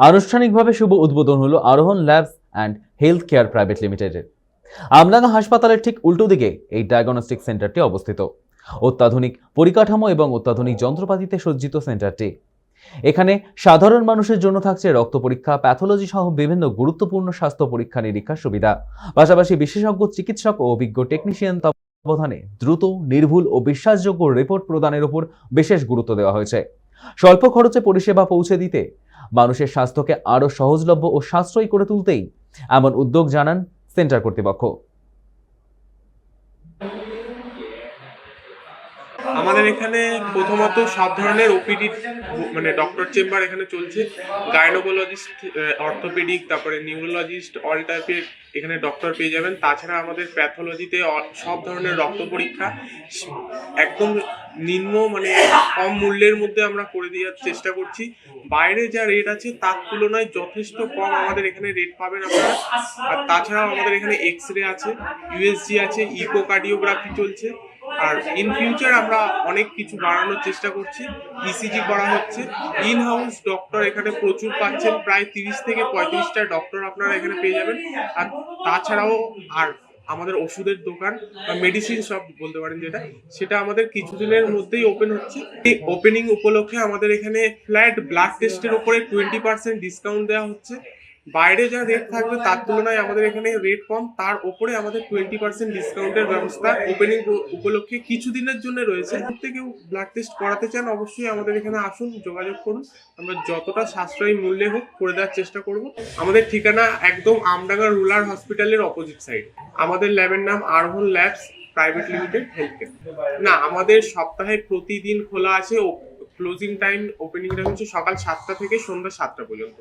আনুষ্ঠানিকভাবে শুভ উদ্বোধন হলো Arohan labs and health care private লিমিটেডের আমডাঙ্গা হাসপাতালের ঠিক উল্টো দিকে এই ডায়াগনস্টিক সেন্টারটি অবস্থিত। অত্যাধুনিক পরিকাঠামো এবং অত্যাধুনিক যন্ত্রপাতিতে সজ্জিত সেন্টারটি। এখানে সাধারণ মানুষের জন্য থাকছে রক্ত পরীক্ষা, প্যাথোলজি সহ বিভিন্ন গুরুত্বপূর্ণ স্বাস্থ্য পরীক্ষা নিরীক্ষার সুবিধা। পাশাপাশি বিশেষজ্ঞ, চিকিৎসক ও অভিজ্ঞ টেকনিশিয়ান তত্ত্বাবধানে দ্রুত, নির্ভুল ও বিশ্বাসযোগ্য রিপোর্ট প্রদানের উপর বিশেষ গুরুত্ব দেওয়া হয়েছে। স্বল্প খরচে পরিষেবা পৌঁছে দিতে মানুষের স্বাস্থ্যকে আরও সহজলভ্য ও সাশ্রয়ী করে তুলতেই এমন উদ্যোগ জানান সেন্টার কর্তৃপক্ষ। আমাদের এখানে প্রথমত সব ধরনের ওপিডি মানে ডক্টর চেম্বার এখানে চলছে। গাইনোকোলজিস্ট অর্থোপেডিক তারপরে নিউরোলজিস্ট অল টাইপের এখানে ডক্টর পেয়ে যাবেন। তাছাড়া আমাদের প্যাথোলজিতে সব ধরনের রক্ত পরীক্ষা, একদম নিম্ন মানে কম মূল্যের মধ্যে আমরা করে দেওয়ার চেষ্টা করছি। বাইরে যা রেট আছে, তার তুলনায় যথেষ্ট কম আমাদের এখানে রেট পাবেন আপনারা। আর তাছাড়াও আমাদের এখানে এক্স রে আছে ইউএসজি আছে ইকোকার্ডিওগ্রাফি চলছে। আর ইন ফিউচার আমরা অনেক কিছু বাড়ানোর চেষ্টা করছি। ইসিজি করা হচ্ছে। ইন হাউস ডক্টর এখানে প্রচুর পাচ্ছেন। প্রায় তিরিশ থেকে পঁয়ত্রিশটা ডক্টর আপনারা এখানে পেয়ে যাবেন। আর তাছাড়াও আর আমাদের ওষুধের দোকান বা মেডিসিন শপ বলতে পারেন যেটা, সেটা আমাদের কিছুদিনের মধ্যেই ওপেন হচ্ছে। এই ওপেনিং উপলক্ষে আমাদের এখানে ফ্ল্যাট ব্লাড টেস্টের উপরে টোয়েন্টি পার্সেন্ট ডিসকাউন্ট দেওয়া হচ্ছে। বাইরে যা রেট থাকবে, তার তুলনায় আমাদের এখানে রেট কম, তার ওপরে আমাদের টোয়েন্টি পার্সেন্ট ডিসকাউন্টের ব্যবস্থা ওপেনিং উপলক্ষে কিছুদিনের জন্য রয়েছে। যদি কেউ ব্লাড টেস্ট করাতে চান, অবশ্যই আমাদের এখানে আসুন, যোগাযোগ করুন। আমরা যতটা সাশ্রয়ী মূল্যে হোক করে দেওয়ার চেষ্টা করব। আমাদের ঠিকানা একদম আমডাঙ্গা রুরাল হসপিটালের অপোজিট সাইড আমাদের ল্যাবের নাম Arohan labs private limited health care না, আমাদের সপ্তাহে প্রতিদিন খোলা আছে ক্লোজিং টাইম ওপেনিং টাইম হচ্ছে সকাল সাতটা থেকে সন্ধ্যা সাতটা পর্যন্ত।